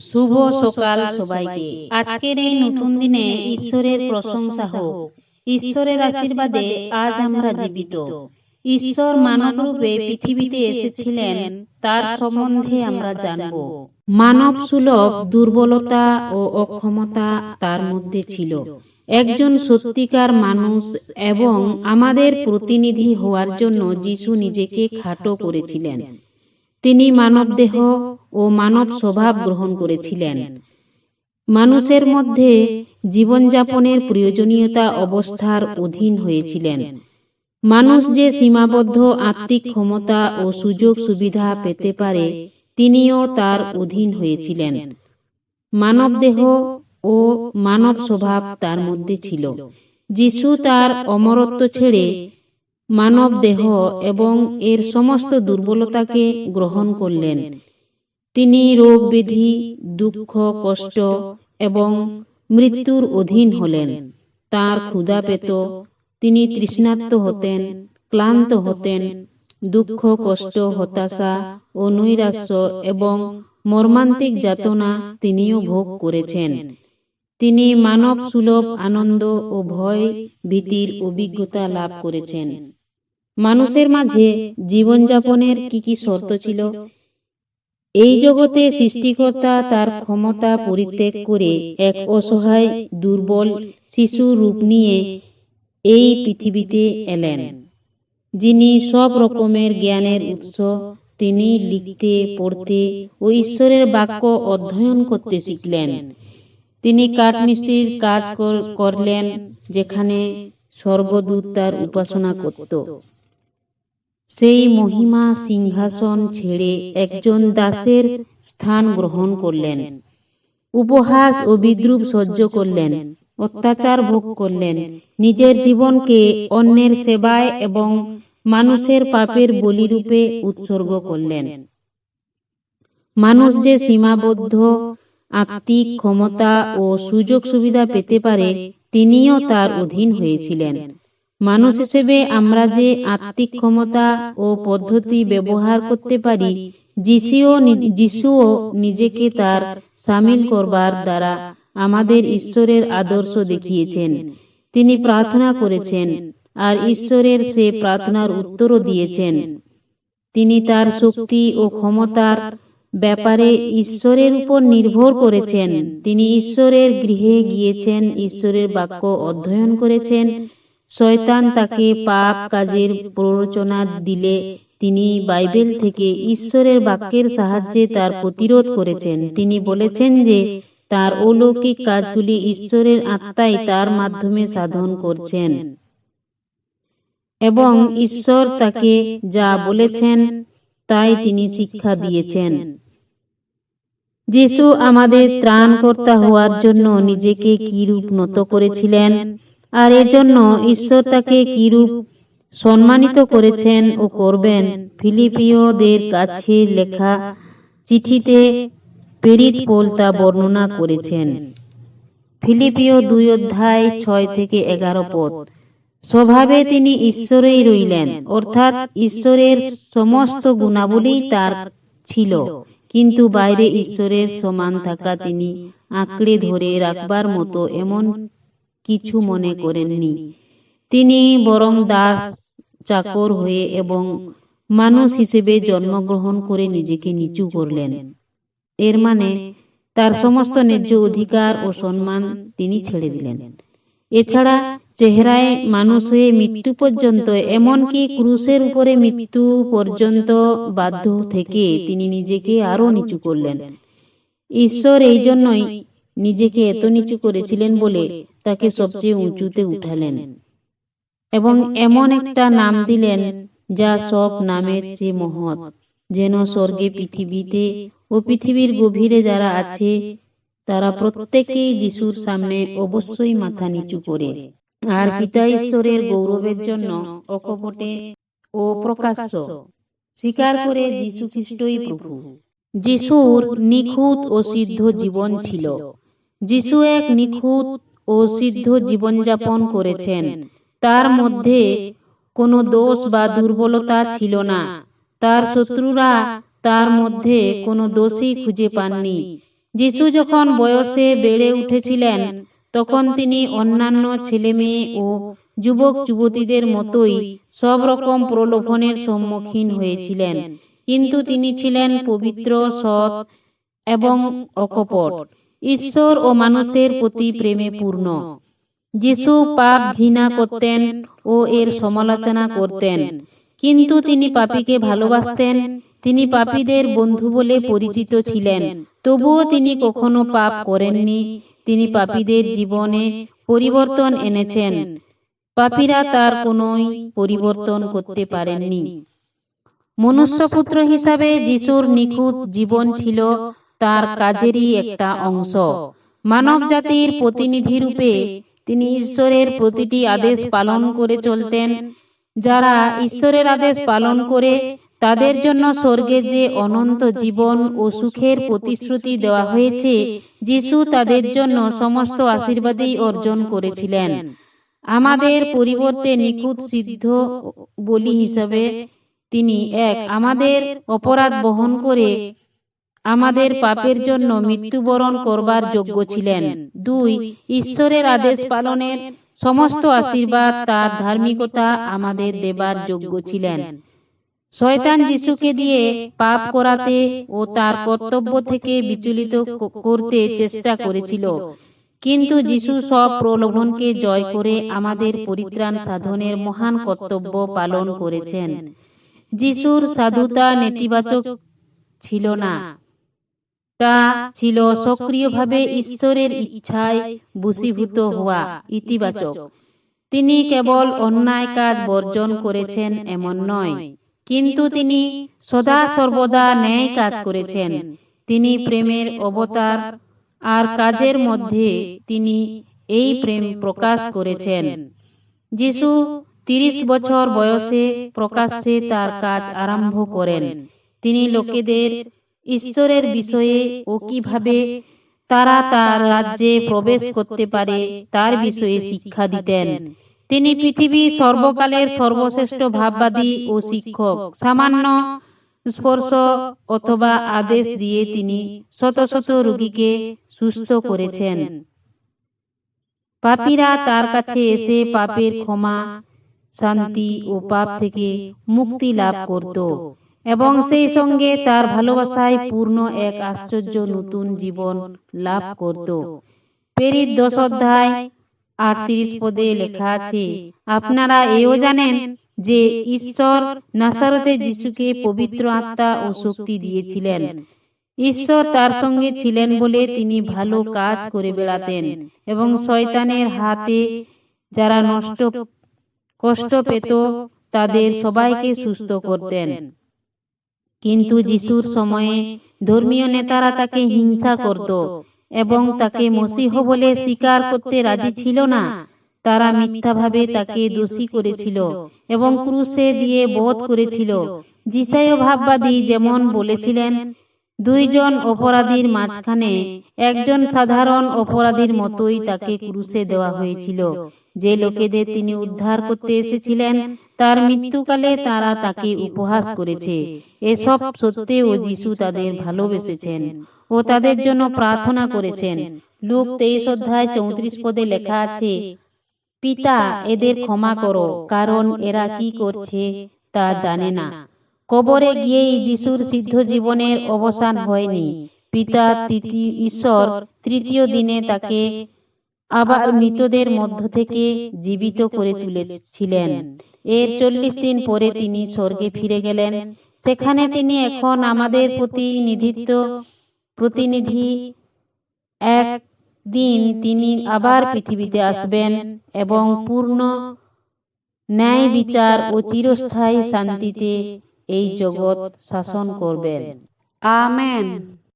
শুভ সকাল সবাইকে। আজকের এই নতুন দিনে ঈশ্বরের প্রশংসা হোক। ঈশ্বরের আশীর্বাদে আজ আমরা জীবিত। ঈশ্বর মানব রূপে পৃথিবীতে এসেছিলেন, তার সম্বন্ধে আমরা জানব। মানব সুলভ, দুর্বলতা ও অক্ষমতা তার মধ্যে ছিল। একজন সত্যিকার মানুষ এবং আমাদের প্রতিনিধি হওয়ার জন্য যিশু নিজেকে খাটো করেছিলেন। তিনি মানবদেহ ও মানব স্বভাব গ্রহণ করেছিলেন। মানুষের মধ্যে জীবনযাপনের প্রয়োজনীয়তা অবস্থার অধীন হয়েছিলেন। মানুষ যে সীমাবদ্ধ আত্মিক ক্ষমতা ও সুযোগ সুবিধা পেতে পারে, তিনিও তার অধীন হয়েছিলেন। মানবদেহ ও মানব স্বভাব তার মধ্যে ছিল। যিশু তার অমরত্ব ছেড়ে মানব দেহ এবং এর সমস্ত দুর্বলতাকে গ্রহণ করলেন। তিনি রোগ ব্যাধি দুঃখ, কষ্ট এবং মৃত্যুর অধীন হলেন। তার ক্ষুধা পেত, তিনি তৃষ্ণার্ত হতেন, ক্লান্ত হতেন, দুঃখ, কষ্ট, হতাশা ও নৈরাশ্য এবং মর্মান্তিক যাতনা তিনিও ভোগ করেছেন। তিনি মানব সুলভ আনন্দ ও ভয় ভীতির অভিজ্ঞতা লাভ করেছেন। মানুষের মাঝে জীবনযাপনের কি কি শর্ত ছিল? এই জগতে সৃষ্টিকর্তা তার ক্ষমতা পরিত্যাগ করে এক অসহায় দুর্বল শিশু রূপ নিয়ে এই পৃথিবীতে এলেন। যিনি সব রকমের জ্ঞানের উৎস তিনি লিখতে পড়তে ও ঈশ্বরের বাক্য অধ্যয়ন করতে শিখলেন। তিনি কাঠমিস্ত্রির কাজ কর- করলেন যেখানে স্বর্গদূত তার উপাসনা করত। সেই মহিমা সিংহাসন ছেড়ে একজন দাসের স্থান গ্রহণ করলেন। উপহাস ও বিদ্রুপ সহ্য করলেন, অত্যাচার ভোগ করলেন। নিজের জীবনকে অন্যের সেবায় এবং মানুষের পাপের বলিরূপে উৎসর্গ করলেন। মানুষ যে সীমাবদ্ধ, আত্মিক ক্ষমতা ও সুযোগ সুবিধা পেতে পারে, তিনিও তার অধীন হয়েছিলেন। মানুষ হিসেবে আমরা যে আত্মিক ক্ষমতা ও পদ্ধতি ব্যবহার করতে পারি যিশুও যিশুও নিজেকে তার সামিল করবার দ্বারা আমাদের ঈশ্বরের আদর্শ দেখিয়েছেন। তিনি প্রার্থনা করেছেন আর ঈশ্বরের সে প্রার্থনার উত্তরও দিয়েছেন। তিনি তার শক্তি ও ক্ষমতার ব্যাপারে ঈশ্বরের উপর নির্ভর করেছেন। তিনি ঈশ্বরের গৃহে গিয়েছেন ঈশ্বরের বাক্য অধ্যয়ন করেছেন শয়তান তাকে পাপ কাজের প্ররোচনা দিলে তিনি বাইবেল থেকে ঈশ্বরের বাক্যের সাহায্যে তার প্রতিরোধ করেছেন। তিনি বলেছেন যে, তার অলৌকিক কাজগুলি ঈশ্বরের আত্মাই তার মাধ্যমে সাধন করছেন। এবং ঈশ্বর তাকে যা বলেছেন, তাই তিনি শিক্ষা দিয়েছেন। যিশু আমাদের ত্রাণকর্তা হওয়ার জন্য নিজেকে কিরূপ নত করেছিলেন? আর এজন্য ঈশ্বর তাকে কিরূপ সম্মানিত করেছেন ও করবেন, ফিলিপিওদের কাছে লেখা চিঠিতে প্রেরিত পোল তা বর্ণনা করেছেন। ফিলিপিও দুই অধ্যায় ছয় থেকে এগারো পদ। স্বভাবে তিনি ঈশ্বরেই রইলেন, অর্থাৎ ঈশ্বরের সমস্ত গুণাবলী তার ছিল, কিন্তু বাইরে ঈশ্বরের সমান থাকা তিনি আঁকড়ে ধরে রাখবার মতো এমন কিছু মনে করেননি। তিনি বরং দাস চাকর হয়ে এবং মানুষ হিসেবে জন্মগ্রহণ করে নিজেকে নিচু করলেন। এর মানে তার সমস্ত ন্যায্য অধিকার ও সম্মান তিনি ছেড়ে দিলেন। এছাড়া চেহারায় মানুষ হয়ে মৃত্যু পর্যন্ত এমনকি ক্রুশের উপরে মৃত্যু পর্যন্ত বাধ্য থেকে তিনি নিজেকে আরও নিচু করলেন। ঈশ্বর এই জন্যই নিজেকে এত নিচু করেছিলেন বলে তাকে সবচেয়ে উঁচুতে উঠালেন। এবং এমন একটা নাম দিলেন যা সব নামের চেয়ে মহৎ, যেন স্বর্গে পৃথিবীতে ও পৃথিবীর গভীরে যারা আছে, তারা প্রত্যেকেই যিশুর সামনে অবশ্যই মাথা নিচু করে। আর পিতা ঈশ্বরের গৌরবের জন্য অকপটে ও প্রকাশ্য স্বীকার করে যিশু খ্রিস্টই প্রভু। যিশুর নিখুঁত ও সিদ্ধ জীবন ছিল। যিশু এক নিখুঁত ও সিদ্ধ জীবনযাপন করেছেন। তার মধ্যে কোনো দোষ বা দুর্বলতা ছিল না। তার শত্রুরা তার মধ্যে কোনো দোষই খুঁজে পাননি। যিশু যখন বয়সে বেড়ে উঠেছিলেন, তখন তিনি অন্যান্য ছেলে মেয়ে ও যুবক যুবতীদের মতোই সব রকম প্রলোভনের সম্মুখীন হয়েছিলেন। কিন্তু তিনি ছিলেন পবিত্র, সৎ এবং অকপট। ঈশ্বর ও মানুষের প্রতি প্রেমে পূর্ণ। যিশু পাপ ঘৃণা করতেন ও এর সমালোচনা করতেন। কিন্তু তিনি পাপীকে ভালোবাসতেন, তিনি পাপীদের বন্ধু বলে পরিচিত ছিলেন। তবুও তিনি কখনো পাপ করেননি, তিনি পাপীদের জীবনে পরিবর্তন এনেছেন। পাপীরা তার কোনোই পরিবর্তন করতে পারেননি। মনুষ্যপুত্র হিসাবে যিশুর নিখুঁত জীবন ছিল তার কাজেরই একটা অংশ। মানব জাতির প্রতিনিধি রূপে তিনি ঈশ্বরের প্রতিটি আদেশ পালন করে চলতেন। যারা ঈশ্বরের আদেশ পালন করে তাদের জন্য স্বর্গে যে অনন্ত জীবন ও সুখের প্রতিশ্রুতি দেওয়া হয়েছে যিশু তাদের জন্য সমস্ত আশীর্বাদই অর্জন করেছিলেন। আমাদের পরিবর্তে নিখুঁত সিদ্ধ বলি হিসাবে তিনি এক আমাদের অপরাধ বহন করে আমাদের পাপের জন্য মৃত্যুবরণ করবার যোগ্য ছিলেন। দুই ঈশ্বরের আদেশ পালনের সমস্ত আশীর্বাদ তার ধার্মিকতা আমাদের দেবার যোগ্য ছিলেন। শয়তান যিশুকে দিয়ে পাপ করাতে ও তার কর্তব্য থেকে বিচলিত করতে চেষ্টা করেছিল। কিন্তু যিশু সব প্রলোভনকে জয় করে আমাদের পরিত্রাণ সাধনের মহান কর্তব্য পালন করেছেন। যিশুর সাধুতা নেতিবাচক ছিল না। তা ছিল সক্রিয়ভাবে ঈশ্বরের ইচ্ছায় বশীভূত হওয়া ইতিবাচক। তিনি কেবল অন্যায় কাজ বর্জন করেছেন এমন নয়, কিন্তু তিনি সদা সর্বদা ন্যায় কাজ করেছেন। তিনি প্রেমের অবতার আর কাজের মধ্যে তিনি এই প্রেম প্রকাশ করেছেন। যিশু তিরিশ বছর বয়সে প্রকাশ্যে তার কাজ আরম্ভ করেন। তিনি লোকেদের ঈশ্বরের বিষয়ে ও কীভাবে তারা তার রাজ্যে প্রবেশ করতে পারে তার বিষয়ে শিক্ষা দিতেন। তিনি পৃথিবী সর্বকালের সর্বশ্রেষ্ঠ ভাববাদী ও শিক্ষক। সামান্য স্পর্শ অথবা আদেশ দিয়ে তিনি শত শত রোগীকে সুস্থ করেছেন। পাপীরা তার কাছে এসে পাপের ক্ষমা শান্তি ও পাপ থেকে মুক্তি লাভ করত। এবং সেই সঙ্গে তার ভালোবাসায় পূর্ণ এক আশ্চর্য নতুন জীবন লাভ করত। পেরিত দশ অধ্যায় আটত্রিশ পদে লেখা আছে আপনারা এও জানেন যে ঈশ্বর নাসারতে যিশুকে পবিত্র আত্মা ও শক্তি দিয়েছিলেন। ঈশ্বর তার সঙ্গে ছিলেন বলে তিনি ভালো কাজ করে বেড়াতেন এবং শয়তানের হাতে যারা নষ্ট কষ্ট পেত তাদের সবাইকে সুস্থ করতেন। কিন্তু যিশুর সময়ে ধর্মীয় নেতারা তাকে হিংসা করত এবং তাকে মসিহ বলে স্বীকার করতে রাজি ছিল না। তারা মিথ্যাভাবে তাকে দোষী করেছিল এবং ক্রুশে দিয়ে বধ করেছিল। যিশায় ভাববাদী যেমন বলেছিলেন দুইজন অপরাধীর মাঝখানে একজন সাধারণ অপরাধীর মতোই তাকে ক্রুশে দেওয়া হয়েছিল। যে লোকেদের তিনি উদ্ধার করতে এসেছিলেন, তার মৃত্যুকালে তারা তাকে উপহাস করেছে। এসব সত্ত্বেও যিশু তাদের ভালোবেসেছেন ও তাদের জন্য প্রার্থনা করেছেন। লুক তেইশ অধ্যায় চৌত্রিশ পদে লেখা আছে, পিতা, এদের ক্ষমা করো, কারণ এরা কি করছে তা জানে না। কবরে গিয়েই যিশুর সিদ্ধ জীবনের অবসান হয়নি। পিতা তৃতীয় ঈশ্বর তৃতীয় দিনে তাকে আবার মৃতদের মধ্য থেকে জীবিত করে তুলেছিলেন। এর চল্লিশ দিন পরে তিনি স্বর্গে ফিরে গেলেন। সেখানে তিনি এখন আমাদের প্রতিনিধিত্ব প্রতিনিধি। এক দিন তিনি আবার পৃথিবীতে আসবেন এবং পূর্ণ ন্যায় বিচার ও চিরস্থায়ী শান্তিতে এই জগৎ শাসন করবেন। আমেন।